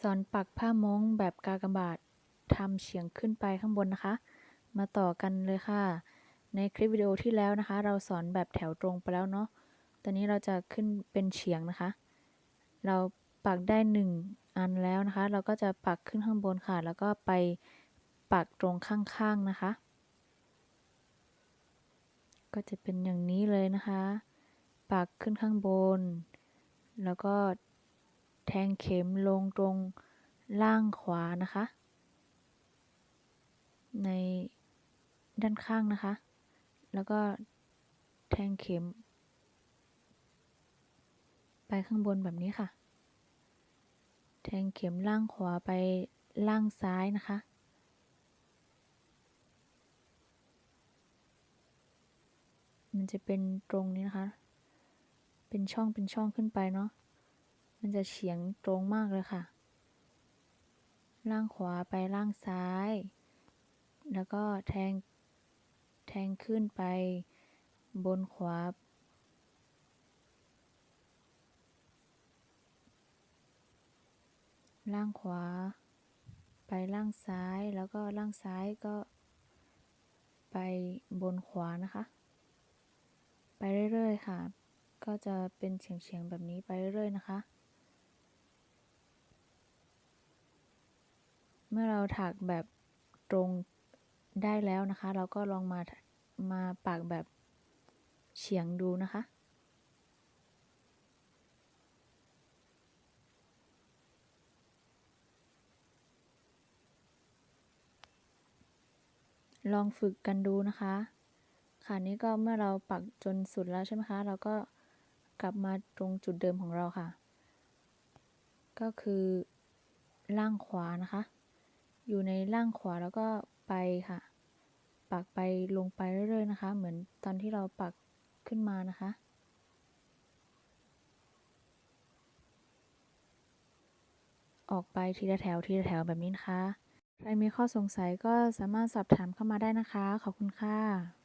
สอนปักผ้าม้งแบบกากบาททำเฉียงขึ้นไปข้างบนนะคะ มาต่อกันเลยค่ะ ในคลิปวิดีโอที่แล้วนะคะ เราสอนแบบแถวตรงไปแล้วเนาะ ตอนนี้เราจะขึ้นเป็นเฉียงนะคะ เราปักได้หนึ่งอันแล้วนะคะ เราก็จะปักขึ้นข้างบนค่ะ แล้วก็ไปปักตรงข้างๆนะคะ ก็จะเป็นอย่างนี้เลยนะคะ ปักขึ้นข้างบน แล้วก็ แทงเข็มลงตรงล่างขวานะคะ ในด้านข้างนะคะ แล้วก็แทงเข็ม ไปข้างบนแบบนี้ค่ะ แทงเข็มล่างขวาไปล่างซ้ายนะคะ มันจะเป็นตรงนี้นะคะ เป็นช่องเป็นช่องขึ้นไปเนาะ มันจะเฉียงตรงมากเลยค่ะ ล่างขวาไปล่างซ้าย แล้วก็แทง แทงขึ้นไปบนขวา ล่างขวา ไปล่างซ้ายแล้วก็ล่างซ้ายก็ ไปบนขวานะคะ ไปเรื่อยๆค่ะก็จะเป็นเฉียงๆแบบนี้ไปเรื่อยๆนะคะ เมื่อเราถักแบบตรงได้แล้วนะคะ เราก็ลองมามาปักแบบเฉียงดูนะคะ ลองฝึกกันดูนะคะค่ะนี้ก็เมื่อเราปักจนสุดแล้วใช่ไหมคะ เราก็กลับมาตรงจุดเดิมของเราค่ะ ก็คือล่างขวานะคะ อยู่ในล่างขวาแล้วก็ไปค่ะ ปักไปลงไปเรื่อยๆนะคะ เหมือนตอนที่เราปักขึ้นมานะคะ ออกไปทีละแถวทีละแถวแบบนี้นะคะ ใครมีข้อสงสัยก็สามารถสอบถามเข้ามาได้นะคะ ขอบคุณค่ะ